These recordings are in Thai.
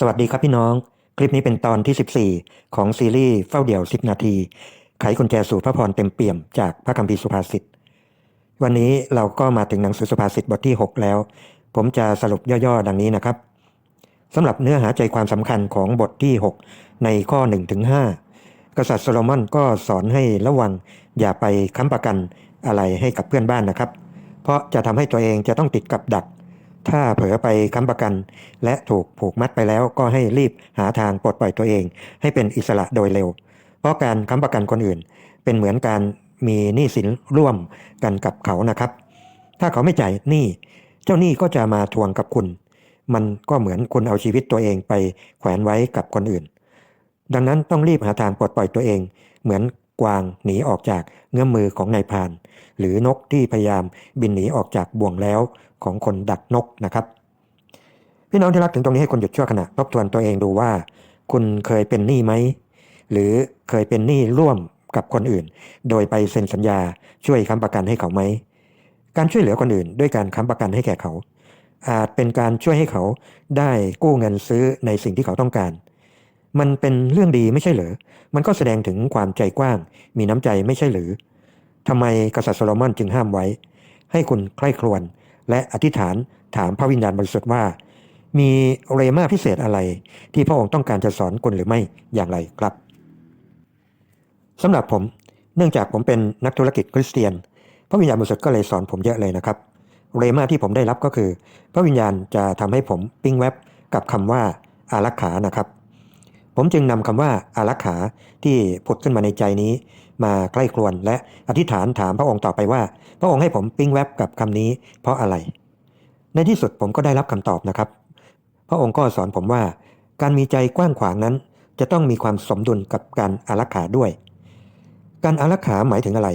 สวัสดีครับพี่น้อง คลิปนี้เป็นตอนที่ 14 ของซีรีส์เฝ้าเดี่ยว 10 นาที ไขกุญแจสู่พระพรเต็มเปี่ยมจากพระคัมภีร์สุภาษิต วันนี้เราก็มาถึงหนังสือสุภาษิตบทที่ 6 แล้ว ผมจะสรุปย่อๆ ดังนี้นะครับสำหรับเนื้อหาใจความสำคัญของบทที่ 6 ในข้อ 1-5 กษัตริย์โซโลมอนก็สอนให้ระวัง อย่าไปค้ำประกันอะไรให้กับเพื่อนบ้านนะครับ เพราะจะทำให้ตัวเองจะต้องติดกับดัก ถ้าเผลอไปค้ำประกัน และถูกผูกมัดไปแล้วก็ให้รีบหาทางปลดปล่อยตัวเอง ให้เป็นอิสระโดยเร็ว เพราะการค้ำประกันคนอื่น เป็นเหมือนการมีหนี้สินร่วมกันกับเขานะครับ ถ้าเขาไม่จ่ายหนี้เจ้าหนี้ก็จะมาทวงกับคุณ มันก็เหมือนคุณเอาชีวิตตัวเองไปแขวนไว้กับคนอื่น ดังนั้นต้องรีบหาทางปลดปล่อยตัวเอง เหมือนกวางหนีออกจากเงื้อมมือของนายพาน หรือนกที่พยายามบินหนีออกจากบ่วงแล้ว ของคนดักนกนะครับพี่น้องที่รักถึงตรงนี้ให้คนหยุดชั่วขณะทบทวนตัวเองดูว่า คุณเคยเป็นหนี้ไหมหรือเคยเป็นหนี้ร่วมกับคนอื่น โดยไปเซ็นสัญญาช่วยค้ำประกันให้เขาไหมการช่วยเหลือคนอื่น ด้วยการค้ำประกันให้แก่เขา อาจเป็นการช่วยให้เขาได้กู้เงินซื้อในสิ่งที่เขาต้องการ มันเป็นเรื่องดีไม่ใช่เหรอมันก็แสดงถึงความใจกว้าง มีน้ำใจไม่ใช่หรือทำไมกษัตริย์โซโลมอนจึงห้ามไว้ ให้คุณใคร่ครวญ และอธิษฐานถามพระวิญญาณบริสุทธิ์ว่า มีเรมาพิเศษอะไร ที่พระองค์ต้องการจะสอนคุณหรือไม่อย่างไรครับสำหรับผมเนื่องจากผมเป็นนักธุรกิจคริสเตียน พระวิญญาณบริสุทธิ์ก็เลยสอนผมเยอะเลยนะครับ เรมาที่ผมได้รับก็คือ พระวิญญาณจะทำให้ผมปิ้งแว็บกับคำว่าอารักขานะครับ ผมจึงนำคำว่าอารักขาที่ผุดขึ้นมาในใจนี้ มาใกล้ครวนและอธิษฐานถามพระองค์ต่อไปว่า พระองค์ให้ผมปิ้งแวบกับคำนี้ เพราะอะไร ในที่สุดผมก็ได้รับคำตอบนะครับ พระองค์ก็สอนผมว่า การมีใจกว้างขวางนั้น จะต้องมีความสมดุลกับการอารักขาด้วย การอารักขาหมายถึงอะไร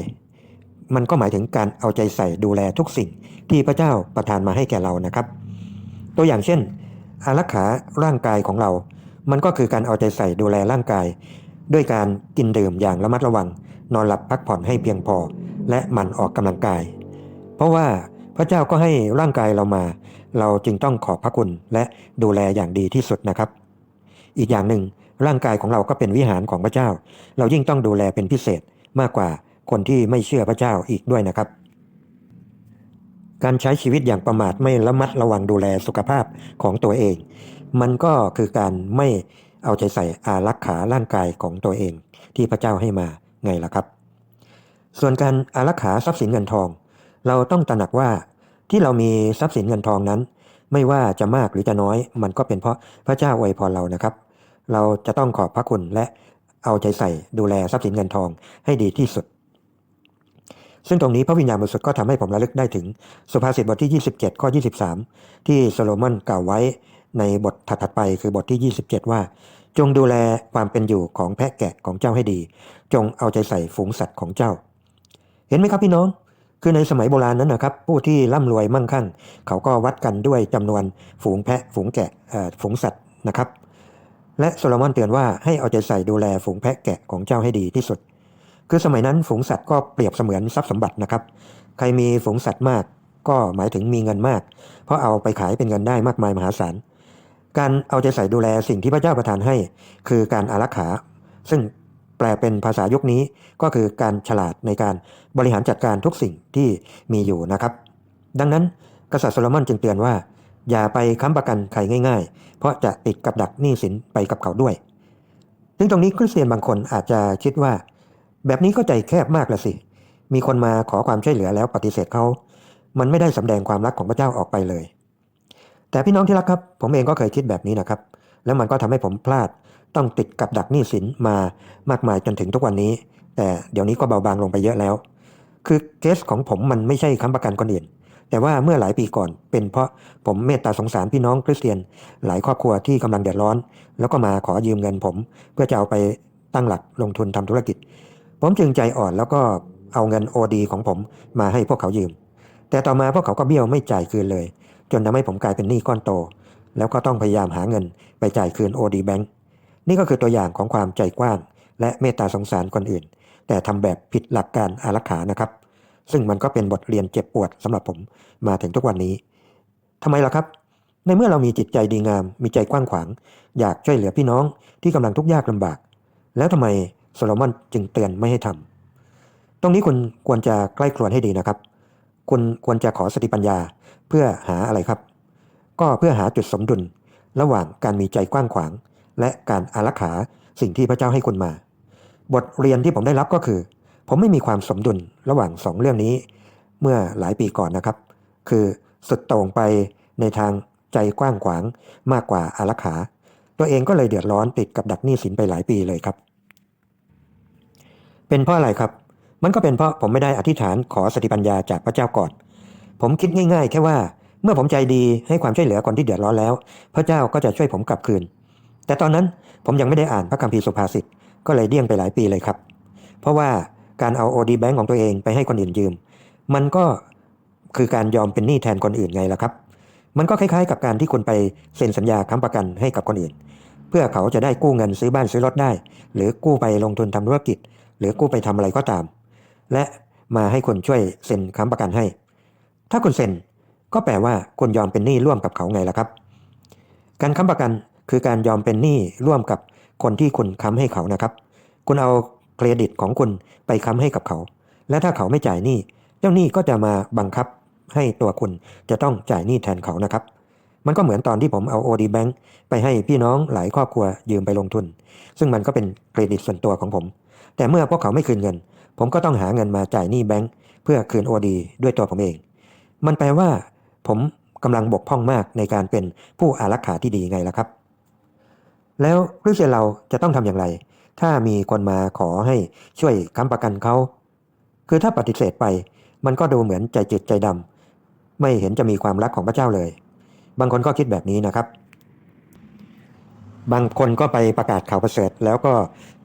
มันก็หมายถึงการเอาใจใส่ดูแลทุกสิ่งที่พระเจ้าประทานมาให้แก่เรานะครับ ตัวอย่างเช่น อารักขาร่างกายของเรา มันก็คือการเอาใจใส่ดูแลร่างกายด้วยการกินดื่มอย่างระมัดระวัง นอนหลับพักผ่อนให้เพียงพอ และหมั่นออกกำลังกาย เพราะว่าพระเจ้าก็ให้ร่างกายเรามา เราจึงต้องขอบพระคุณและดูแลอย่างดีที่สุดนะครับ อีกอย่างหนึ่งร่างกายของเราก็เป็นวิหารของพระเจ้า เรายิ่งต้องดูแลเป็นพิเศษมากกว่าคนที่ไม่เชื่อพระเจ้าอีกด้วยนะครับ การใช้ชีวิตอย่างประมาทไม่ระมัดระวังดูแลสุขภาพของตัวเอง มันก็คือการไม่เอาใจใส่อารักขาร่างกายของตัวเอง ที่พระเจ้าให้มา ไงล่ะครับ ส่วนการอารักขาทรัพย์สินเงินทอง เราต้องตระหนักว่าที่เรามีทรัพย์สินเงินทองนั้น ไม่ว่าจะมากหรือจะน้อย มันก็เป็นเพราะพระเจ้าอวยพรเรานะครับ เราจะต้องขอบพระคุณและเอาใจใส่ดูแลทรัพย์สินเงินทองให้ดีที่สุด ซึ่งตรงนี้พระวิญญาณบริสุทธิ์ก็ทำให้ผมระลึกได้ถึง สุภาษิตบทที่ 27 ข้อ 23 ที่โซโลมอนกล่าวไว้ในบทถัดไปคือบทที่ 27 ว่า จงดูแลความเป็นอยู่ของแพะแกะของเจ้าให้ดี จงเอาใจใส่ฝูงสัตว์ของเจ้า เห็นไหมครับพี่น้อง คือในสมัยโบราณนั้นนะครับ ผู้ที่ร่ำรวยมั่งคั่ง เขาก็วัดกันด้วยจำนวนฝูงแพะฝูงแกะฝูงสัตว์นะครับ และโซโลมอนเตือนว่าให้เอาใจใส่ดูแลฝูงแพะแกะของเจ้าให้ดีที่สุด คือสมัยนั้นฝูงสัตว์ก็เปรียบเสมือนทรัพย์สมบัตินะครับ ใครมีฝูงสัตว์มากก็หมายถึงมีเงินมาก เพราะเอาไปขายเป็นเงินได้มากมายมหาศาล การเอาใจใส่ดูแลสิ่งที่พระเจ้าประทานให้ คือการอารักขา ซึ่งแปลเป็นภาษายุคนี้ก็คือการฉลาดในการบริหารจัดการทุกสิ่งที่มีอยู่นะครับ ดังนั้นกษัตริย์โซโลมอนจึงเตือนว่า อย่าไปค้ำประกันใครง่าย ๆ เพราะจะติดกับดักหนี้สินไปกับเขาด้วย ซึ่งตรงนี้คริสเตียนบางคนอาจจะคิดว่า แบบนี้ก็ใจแคบมากละสิ มีคนมาขอความช่วยเหลือแล้วปฏิเสธเขา มันไม่ได้สำแดงความรักของพระเจ้าออกไปเลย แต่พี่น้องที่รักครับ ผมเองก็เคยคิดแบบนี้นะครับ แล้วมันก็ทำให้ผมพลาดต้องติดกับดักหนี้สินมามากมายจนถึงทุกวันนี้ แต่เดี๋ยวนี้ก็เบาบางลงไปเยอะแล้ว คือเคสของผมมันไม่ใช่ค้ำประกันคนอื่น แต่ว่าเมื่อหลายปีก่อน เป็นเพราะผมเมตตาสงสารพี่น้องคริสเตียน หลายครอบครัวที่กำลังเดือดร้อน แล้วก็มาขอยืมเงินผม เพื่อจะเอาไปตั้งหลักลงทุนทำธุรกิจ ผมจึงใจอ่อนแล้วก็เอาเงินโอดีของผมมาให้พวกเขายืม แต่ต่อมาพวกเขาก็เบี้ยวไม่จ่ายคืนเลย จนทำให้ผมกลายเป็นหนี้ก้อนโต แล้วก็ต้องพยายามหาเงินไปจ่ายคืนโอดีแบงค์นี่ก็คือตัวอย่างของความใจกว้าง และเมตตาสงสารคนอื่น แต่ทำแบบผิดหลักการอารักขานะครับ ซึ่งมันก็เป็นบทเรียนเจ็บปวดสำหรับผมมาถึงทุกวันนี้ทำไมล่ะครับ ในเมื่อเรามีจิตใจดีงาม มีใจกว้างขวาง อยากช่วยเหลือพี่น้องที่กำลังทุกข์ยากลำบาก แล้วทำไมโซโลมอนจึงเตือนไม่ให้ทำตรงนี้คุณควรจะใกล้ครวญให้ดีนะครับ คุณควรจะขอสติปัญญาเพื่อหาอะไรครับ ก็เพื่อหาจุดสมดุล ระหว่างการมีใจกว้างขวาง และการอารักขาสิ่งที่พระเจ้าให้คุณมา บทเรียนที่ผมได้รับก็คือ ผมไม่มีความสมดุลระหว่างสองเรื่องนี้ เมื่อหลายปีก่อนนะครับ คือสุดโต่งไปในทางใจกว้างขวางมากกว่าอารักขา ตัวเองก็เลยเดือดร้อนติดกับดักหนี้สินไปหลายปีเลยครับ เป็นเพราะอะไรครับ มันก็เป็นเพราะผมไม่ได้อธิษฐานขอสติปัญญาจากพระเจ้าก่อน ผมคิดง่าย ๆ แค่ว่าเมื่อผมใจดีให้ความช่วยเหลือคนที่เดือดร้อนแล้ว พระเจ้าก็จะช่วยผมกลับคืน แต่ตอนนั้นผมยังไม่ได้อ่านพระคัมภีร์สุภาษิตก็เลยเดี่ยงไปหลายปีเลยครับ เพราะว่าการเอาโอดีแบงของตัวเองไปให้คนอื่นยืม มันก็คือการยอมเป็นหนี้แทนคนอื่นไงล่ะครับ มันก็คล้ายๆ กับการที่คุณไปเซ็นสัญญาค้ำประกันให้กับคนอื่น เพื่อเขาจะได้กู้เงินซื้อบ้านซื้อรถได้ หรือกู้ไปลงทุนทำธุรกิจ หรือกู้ไปทำอะไรก็ตาม และมาให้คุณช่วยเซ็นค้ำประกันให้ ถ้าคุณเซ็นก็แปลว่าคุณยอมเป็นหนี้ร่วมกับเขาไงล่ะครับ การค้ำประกันคือการยอมเป็นหนี้ร่วมกับคนที่คุณค้ำให้เขานะครับ คุณเอาเครดิตของคุณไปค้ำให้กับเขา และถ้าเขาไม่จ่ายหนี้เจ้าหนี้ก็จะมาบังคับให้ตัวคุณจะต้องจ่ายหนี้แทนเขานะครับ มันก็เหมือนตอนที่ผมเอา OD Bank ไปให้พี่น้องหลายครอบครัวยืมไปลงทุน ซึ่งมันก็เป็นเครดิตส่วนตัวของผม แต่เมื่อพวกเขาไม่คืนเงิน ผมก็ต้องหาเงินมาจ่ายหนี้แบงค์เพื่อคืน OD ด้วยตัวผมเอง มันแปลว่า ผมกำลังบกพร่องมากในการเป็นผู้อารักขาที่ดีไงล่ะครับ แล้วคริสเตียนเราจะต้องทำอย่างไร ถ้ามีคนมาขอให้ช่วยค้ำประกันเขาคือถ้าปฏิเสธไป มันก็ดูเหมือนใจจืดใจดำไม่เห็นจะมีความรักของพระเจ้าเลย บางคนก็คิดแบบนี้นะครับ บางคนก็ไปประกาศข่าวประเสริฐแล้วก็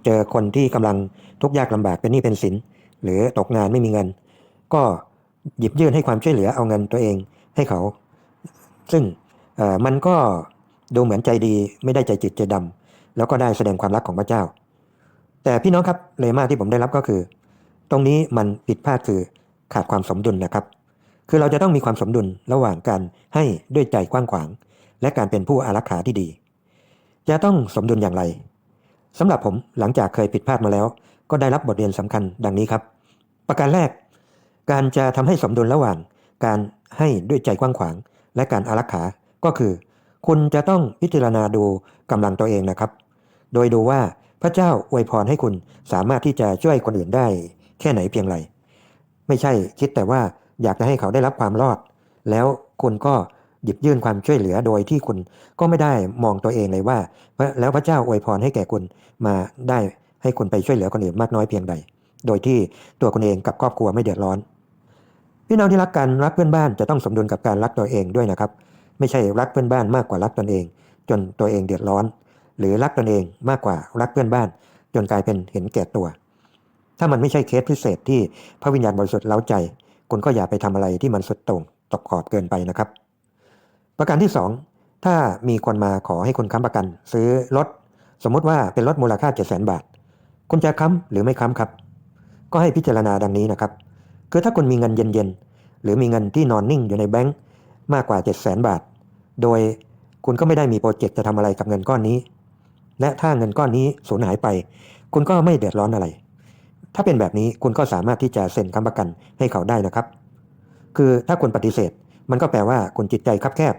เจอคนที่กำลัง ทุกยากลำบากเป็นหนี้เป็นสิน หรือตกงานไม่มีเงิน ก็หยิบยื่นให้ความช่วยเหลือเอาเงินตัวเองให้เขา ซึ่งมันก็ดูเหมือนใจดีไม่ได้ใจจิตใจดำแล้วก็ได้แสดงความรักของพระเจ้า แต่พี่น้องครับเลมาที่ผมได้รับก็คือ ตรงนี้มันผิดพลาดคือขาดความสมดุลนะครับ คือเราจะต้องมีความสมดุลระหว่างการให้ด้วยใจกว้างขวาง และการเป็นผู้อารักขาที่ดี จะต้องสมดุลอย่างไรสำหรับผมหลังจากเคยผิดพลาดมาแล้ว ก็ได้รับบทเรียนสำคัญดังนี้ครับ ประการแรก การจะทำให้สมดุลระหว่าง การให้ด้วยใจกว้างขวาง และการอารักขา ก็คือ คุณจะต้องพิจารณาดูกำลังตัวเองนะครับ โดยดูว่าพระเจ้าอวยพรให้คุณสามารถที่จะช่วยคนอื่นได้ แค่ไหนเพียงไร ไม่ใช่คิดแต่ว่าอยากจะให้เขาได้รับความรอด แล้วคุณก็หยิบยื่นความช่วยเหลือโดยที่คุณก็ไม่ได้มองตัวเองเลยว่า แล้วพระเจ้าอวยพรให้แก่คุณมาได้ ให้คุณไปช่วยเหลือคนอื่นมากน้อยเพียงใด โดยที่ตัวคุณเองกับครอบครัวไม่เดือดร้อน พี่น้องที่รักกันรักเพื่อนบ้านจะต้องสมดุลกับการรักตัวเองด้วยนะครับ ไม่ใช่รักเพื่อนบ้านมากกว่ารักตนเอง จนตัวเองเดือดร้อน หรือรักตนเองมากกว่ารักเพื่อนบ้าน จนกลายเป็นเห็นแก่ตัว ถ้ามันไม่ใช่เคสพิเศษที่พระวิญญาณบริสุทธิ์เล้าใจ คุณก็อย่าไปทำอะไรที่มันสุดโต่งตกขอบเกินไปนะครับ ประการที่สองถ้ามีคนมาขอให้คุณค้ำประกัน ซื้อรถ สมมุติว่าเป็นรถมูลค่า 7 0 0 0 0 0 บาท คุณจะค้ำหรือไม่ค้ำครับ ก็ให้พิจารณาดังนี้นะครับ คือถ้าคุณมีเงินเย็นๆ หรือมีเงินที่นอนนิ่งอยู่ในแบงก์มากกว่า 7 0 0 0 0 0 บาท โดยคุณก็ไม่ได้มีโปรเจกต์จะทำอะไรกับเงินก้อนนี้ และถ้าเงินก้อนนี้สูญหายไป คุณก็ไม่เดือดร้อนอะไร ถ้าเป็นแบบนี้คุณก็สามารถที่จะเซ็นค้ำประกันให้เขาได้นะครับ คือถ้าคุณปฏิเสธ มันก็แปลว่าคุณจิตใจคับแคบ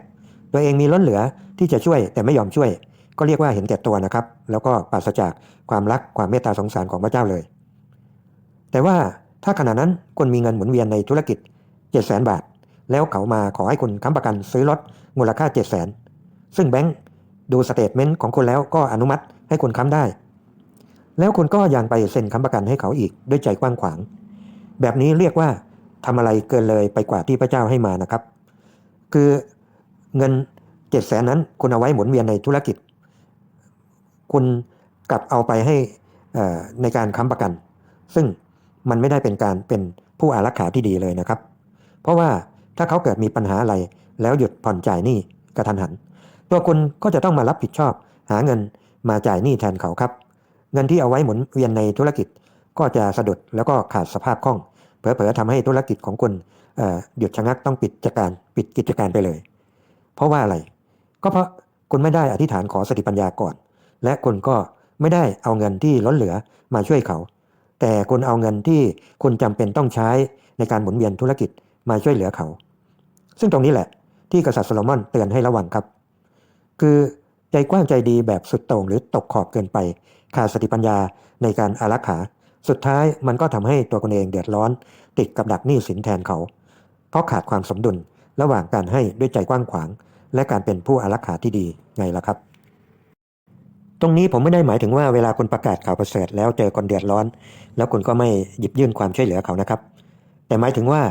ตัวเองมีล้นเหลือที่จะช่วยแต่ไม่ยอมช่วย ก็เรียกว่าเห็นแก่ตัวนะครับ แล้วก็ปราศจากความรักความเมตตาสงสารของพระเจ้าเลย แต่ว่าถ้าขณะนั้นคุณมีเงินหมุนเวียนในธุรกิจ 7 0 0 0 0 0บาท แล้วเขามาขอให้คุณค้ำประกันซื้อรถมูลค่า 7 0 0 0 0ซึ่งแบงค์ดูสเตทเมนต์ของคุณแล้วก็อนุมัติให้คุณค้ำได้ แล้วคุณก็ยังไปเซ็นค้ำประกันให้เขาอีกด้วยใจกว้างขวาง แบบนี้เรียกว่าทำอะไรเกินเลยไปกว่าที่พระเจ้าให้มานะครับ คือเงินเจ็ดแสนนั้นคุณเอาไว้หมุนเวียนในธุรกิจ คุณกลับเอาไปให้ในการค้ำประกัน ซึ่งมันไม่ได้เป็นการเป็นผู้อารักขาที่ดีเลยนะครับ เพราะว่าถ้าเขาเกิดมีปัญหาอะไร แล้วหยุดผ่อนจ่ายหนี้กระทันหัน ตัวคุณก็จะต้องมารับผิดชอบ หาเงินมาจ่ายหนี้แทนเขาครับ เงินที่เอาไว้หมุนเวียนในธุรกิจก็จะสะดุดแล้วก็ขาดสภาพคล่องเผลอๆทำให้ธุรกิจของคุณหยุดชะงักต้องปิดกิจการปิดกิจการไปเลย เพราะว่าอะไร ก็เพราะคุณไม่ได้อธิษฐานขอสติปัญญาก่อน และคุณก็ไม่ได้เอาเงินที่ล้นเหลือมาช่วยเขา แต่คุณเอาเงินที่คุณจำเป็นต้องใช้ในการหมุนเวียนธุรกิจมาช่วยเหลือเขา ซึ่งตรงนี้แหละที่กษัตริย์โซโลมอนเตือนให้ระวังครับ คือใจกว้างใจดีแบบสุดโต่งหรือตกขอบเกินไป ขาดสติปัญญาในการอารักขา สุดท้ายมันก็ทำให้ตัวคุณเองเดือดร้อน ติดกับดักหนี้สินแทนเขา เพราะขาดความสมดุลระหว่างการให้ด้วยใจกว้างขวาง และการเป็นผู้อารักขาที่ดีไงล่ะครับ รงนี้ผมไม่ได้หมายถึงว่าเวลาคุณประกาศข่าวประเสริฐแล้วเจอคนเดือดร้อน แล้วคุณก็ไม่หยิบยื่นความช่วยเหลือเขานะครับ แต่หมายถึงว่า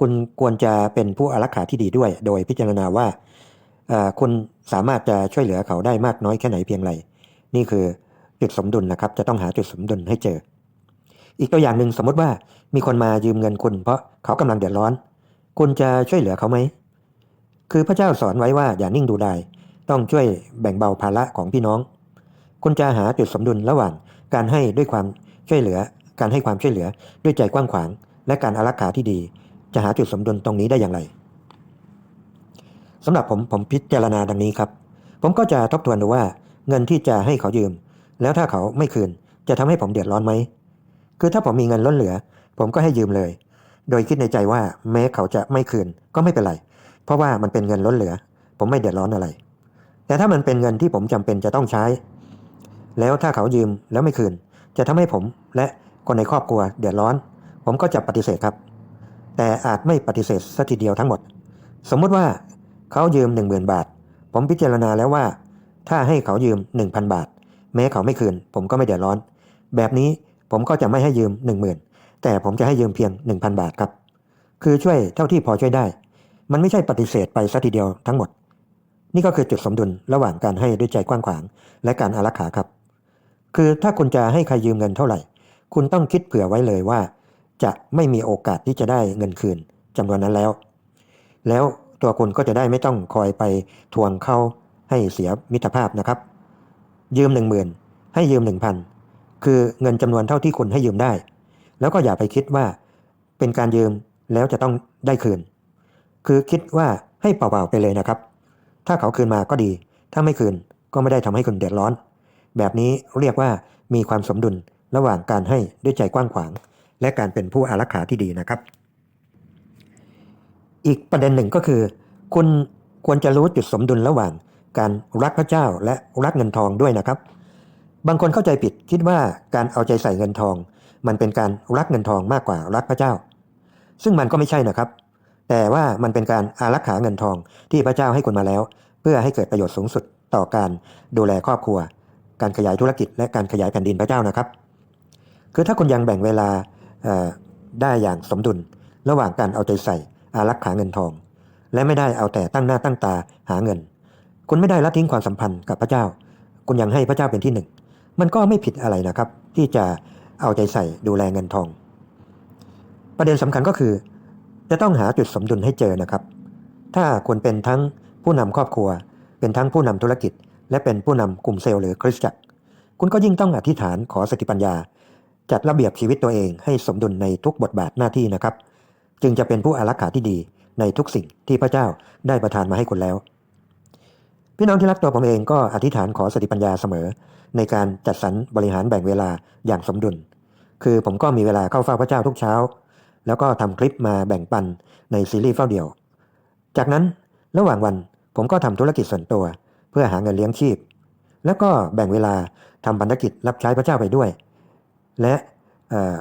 คุณควรจะเป็นผู้อารักขาที่ดีด้วย โดยพิจารณาว่าคุณสามารถจะช่วยเหลือเขาได้มากน้อยแค่ไหนเพียงไรนี่คือจุดสมดุลนะครับ จะต้องหาจุดสมดุลให้เจอ อีกตัวอย่างหนึ่งสมมติว่ามีคนมายืมเงินคุณ เพราะเขากำลังเดือดร้อน คุณจะช่วยเหลือเขาไหมคือพระเจ้าสอนไว้ว่าอย่านิ่งดูดายต้องช่วยแบ่งเบาภาระของพี่น้อง คุณจะหาจุดสมดุลระหว่างการให้ด้วยความช่วยเหลือ การให้ความช่วยเหลือด้วยใจกว้างขวาง และการอารักขาที่ดี จะหาจุดสมดุลตรงนี้ได้อย่างไรสำหรับผมผมพิจารณาดังนี้ครับ ผมก็จะทบทวนดูว่า เงินที่จะให้เขายืม แล้วถ้าเขาไม่คืน จะทำให้ผมเดือดร้อนไหมคือถ้าผมมีเงินล้นเหลือ ผมก็ให้ยืมเลย โดยคิดในใจว่าแม้เขาจะไม่คืนก็ไม่เป็นไร เพราะว่ามันเป็นเงินล้นเหลือ ผมไม่เดือดร้อนอะไร แต่ถ้ามันเป็นเงินที่ผมจำเป็นจะต้องใช้ แล้วถ้าเขายืมแล้วไม่คืน จะทำให้ผมและคนในครอบครัวเดือดร้อน ผมก็จะปฏิเสธครับ แต่อาจไม่ปฏิเสธสักทีเดียวทั้งหมด สมมุติว่าเขายืม 10,000 บาท ผมพิจารณาแล้วว่า ถ้าให้เขายืม 1,000 บาท แม้เขาไม่คืน ผมก็ไม่เดือดร้อน แบบนี้ผมก็จะไม่ให้ยืม 10,000 แต่ผมจะให้ยืมเพียง 1,000 บาทครับ คือช่วยเท่าที่พอช่วยได้ มันไม่ใช่ปฏิเสธไปสักทีเดียวทั้งหมด นี่ก็คือจุดสมดุลระหว่างการให้ด้วยใจกว้างขวาง และการอารักขาครับ คือถ้าคุณจะให้ใครยืมเงินเท่าไหร่ คุณต้องคิดเผื่อไว้เลยว่า จะไม่มีโอกาสที่จะได้เงินคืนจำนวนนั้นแล้ว แล้วตัวคุณก็จะได้ไม่ต้องคอยไปทวงเข้าให้เสียมิตรภาพนะครับ ยืมหนึ่งหมื่นให้ยืมหนึ่งพันคือเงินจำนวนเท่าที่คุณให้ยืมได้ แล้วก็อย่าไปคิดว่า เป็นการยืมแล้วจะต้องได้คืน คือคิดว่าให้เปล่าๆไปเลยนะครับ ถ้าเขาคืนมาก็ดี ถ้าไม่คืนก็ไม่ได้ทำให้คุณเดือดร้อน แบบนี้เรียกว่ามีความสมดุลระหว่างการให้ด้วยใจกว้างขวาง และการเป็นผู้อารักขาที่ดีนะครับ อีกประเด็นหนึ่งก็คือ คุณควรจะรู้จุดสมดุลระหว่าง การรักพระเจ้าและรักเงินทองด้วยนะครับ บางคนเข้าใจผิดคิดว่าการเอาใจใส่เงินทอง มันเป็นการรักเงินทองมากกว่ารักพระเจ้า ซึ่งมันก็ไม่ใช่นะครับ แต่ว่ามันเป็นการอารักขาเงินทองที่พระเจ้าให้คุณมาแล้ว เพื่อให้เกิดประโยชน์สูงสุดต่อการดูแลครอบครัว การขยายธุรกิจและการขยายแผ่นดินพระเจ้านะครับ คือถ้าคุณยังแบ่งเวลาได้อย่างสมดุล ระหว่างการเอาใจใส่อารักขาเงินทอง และไม่ได้เอาแต่ตั้งหน้าตั้งตาหาเงิน คุณไม่ได้ละทิ้งความสัมพันธ์กับพระเจ้า คุณยังให้พระเจ้าเป็นที่หนึ่ง มันก็ไม่ผิดอะไรนะครับ ที่จะเอาใจใส่ดูแลเงินทอง ประเด็นสำคัญก็คือ จะต้องหาจุดสมดุลให้เจอนะครับ ถ้าคุณเป็นทั้งผู้นำครอบครัว เป็นทั้งผู้นำธุรกิจ และเป็นผู้นำกลุ่มเซลล์หรือคริสตจักร คุณก็ยิ่งต้องอธิษฐานขอสติปัญญา จัดระเบียบชีวิตตัวเองให้สมดุลในทุกบทบาทหน้าที่นะครับ จึงจะเป็นผู้อารักขาที่ดีในทุกสิ่งที่พระเจ้าได้ประทานมาให้คุณแล้ว พี่น้องที่รักตัวผมเองก็อธิษฐานขอสติปัญญาเสมอ ในการจัดสรรบริหารแบ่งเวลาอย่างสมดุล คือผมก็มีเวลาเข้าเฝ้าพระเจ้าทุกเช้า แล้วก็ทำคลิปมาแบ่งปันในซีรีส์เฝ้าเดี่ยว จากนั้นระหว่างวันผมก็ทำธุรกิจส่วนตัว เพื่อหาเงินเลี้ยงชีพ แล้วก็แบ่งเวลาทำพันธกิจรับใช้พระเจ้าไปด้วย และ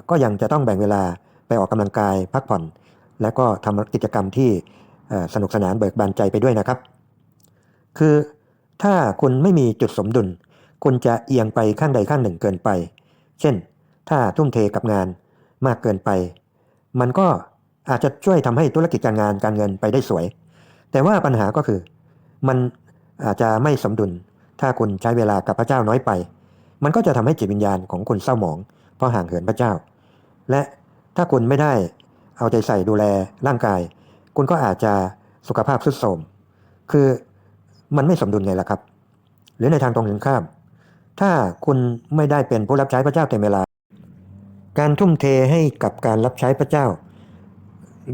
ก็ยังจะต้องแบ่งเวลาไปออกกำลังกายพักผ่อน และก็ทำกิจกรรมที่สนุกสนานเบิกบานใจไปด้วยนะครับ คือถ้าคุณไม่มีจุดสมดุล คุณจะเอียงไปข้างใดข้างหนึ่งเกินไป เช่น ถ้าทุ่มเทกับงานมากเกินไป มันก็อาจจะช่วยทำให้ธุรกิจการงานการเงินไปได้สวย แต่ว่าปัญหาก็คือ มัน อาจจะไม่สมดุล ถ้าคุณใช้เวลากับพระเจ้าน้อยไป มันก็จะทำให้จิตวิญญาณของคุณเศร้าหมอง เพราะห่างเหินพระเจ้า และถ้าคุณไม่ได้เอาใจใส่ดูแลร่างกาย คุณก็อาจจะสุขภาพทรุดโทรมคือมันไม่สมดุลไงล่ะครับ หรือในทางตรงกันข้าม ถ้าคุณไม่ได้เป็นผู้รับใช้พระเจ้าเต็มเวลา การทุ่มเทให้กับการรับใช้พระเจ้า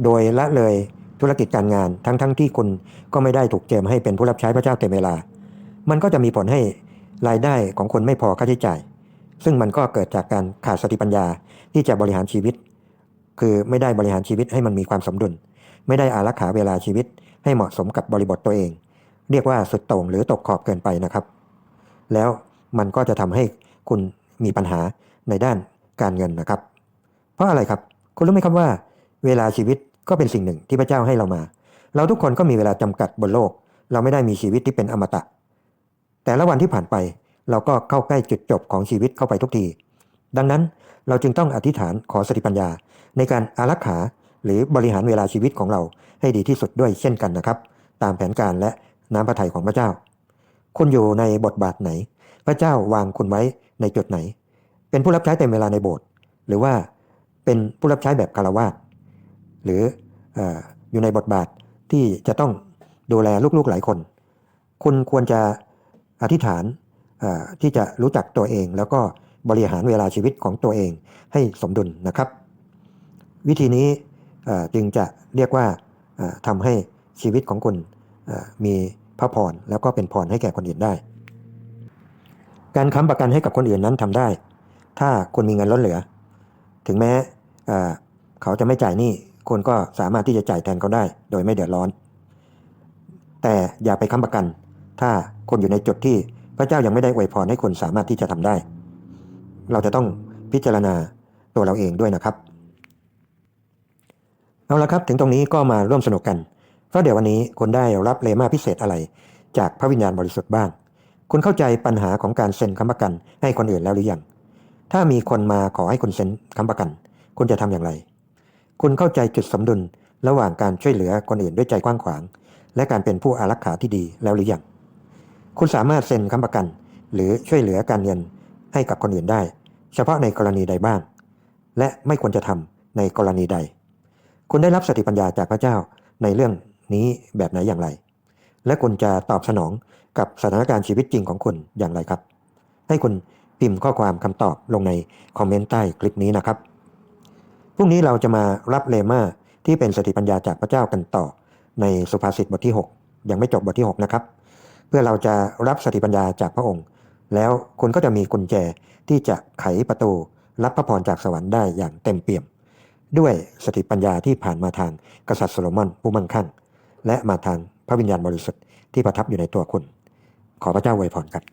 โดยละเลย ธุรกิจการงาน ทั้งๆทที่คุณก็ไม่ได้ถูกเจิมให้เป็นผู้รับใช้พระเจ้าเต็มเวลา มันก็จะมีผลให้รายได้ของคุณไม่พอค่าใช้จ่าย ซึ่งมันก็เกิดจากการขาดสติปัญญาที่จะบริหารชีวิต คือไม่ได้บริหารชีวิตให้มันมีความสมดุล ไม่ได้อารักขาเวลาชีวิต ให้เหมาะสมกับบริบทตัวเอง เรียกว่าสุดโต่งหรือตกขอบเกินไปนะครับ แล้วมันก็จะทำให้คุณมีปัญหาในด้านการเงินนะครับ เพราะอะไรครับ คุณรู้ไหมครับว่า เวลาชีวิต ก็เป็นสิ่งหนึ่งที่พระเจ้าให้เรามา เราทุกคนก็มีเวลาจำกัดบนโลก เราไม่ได้มีชีวิตที่เป็นอมตะ แต่ละวันที่ผ่านไปเราก็เข้าใกล้จุดจบของชีวิตเข้าไปทุกที ดังนั้นเราจึงต้องอธิษฐานขอสติปัญญา ในการอารักขาหรือบริหารเวลาชีวิตของเราให้ดีที่สุดด้วยเช่นกันนะครับ ตามแผนการและน้ำพระทัยของพระเจ้า คุณอยู่ในบทบาทไหน พระเจ้าวางคุณไว้ในจุดไหน เป็นผู้รับใช้เต็มเวลาในโบสถ์หรือว่าเป็นผู้รับใช้แบบคารวาส หรือออยู่ในบทบาทที่จะต้องดูแลลูกๆหลายคน คุณควรจะอธิษฐานที่จะรู้จักตัวเอง แล้วก็บริหารเวลาชีวิตของตัวเองให้สมดุลนะครับ วิธีนี้จึงจะเรียกว่าทำให้ชีวิตของคุณมีพระพรแล้วก็เป็นพรให้แก่คนอื่นได้ การค้ำประกันให้กับคนอื่นนั้นทำได้ ถ้าคุณมีเงินล้นเหลือ ถึงแม้เอ่อเขาจะไม่จ่ายหนี้ คุณก็สามารถที่จะจ่ายแทนเขาได้ โดยไม่เดือดร้อน แต่อย่าไปค้ำประกัน ถ้าคนอยู่ในจุดที่พระเจ้ายังไม่ได้อวยพรให้คุณสามารถที่จะทำได้ เราจะต้องพิจารณาตัวเราเองด้วยนะครับ เอาละครับ ถึงตรงนี้ก็มาร่วมสนุกกัน เพราะเดี๋ยววันนี้คุณได้รับเลมาพิเศษอะไร จากพระวิญญาณบริสุทธิ์บ้าง คุณเข้าใจปัญหาของการเซ็นค้ำประกันให้คนอื่นแล้วหรือยัง ถ้ามีคนมาขอให้คุณเซ็นค้ำประกัน คุณจะทำอย่างไร คุณเข้าใจจุดสมดุล ระหว่างการช่วยเหลือคนอื่นด้วยใจกว้างขวาง และการเป็นผู้อารักขาที่ดีแล้วหรือยัง คุณสามารถเซ็นค้ำประกัน หรือช่วยเหลือการเงินให้กับคนอื่นได้ เฉพาะในกรณีใดบ้าง และไม่ควรจะทำในกรณีใด คุณได้รับสติปัญญาจากพระเจ้าในเรื่องนี้แบบไหนอย่างไร และคุณจะตอบสนองกับสถานการณ์ชีวิตจริงของคุณอย่างไรครับ ให้คุณพิมพ์ข้อความคำตอบลงในคอมเมนต์ใต้คลิปนี้นะครับ พรุ่งนี้เราจะมารับเลมาที่เป็นสติปัญญาจากพระเจ้ากันต่อ ในสุภาษิตบทที่ 6 ยังไม่จบบทที่ 6 นะครับ เพื่อเราจะรับสติปัญญาจากพระองค์ แล้วคุณก็จะมีกุญแจที่จะไขประตู รับพระพรจากสวรรค์ได้อย่างเต็มเปี่ยม ด้วยสติปัญญาที่ผ่านมาทางกษัตริย์โซโลมอนผู้มั่งคั่ง และมาทางพระวิญญาณบริสุทธิ์ที่ประทับอยู่ในตัวคุณ ขอพระเจ้าอวยพรครับ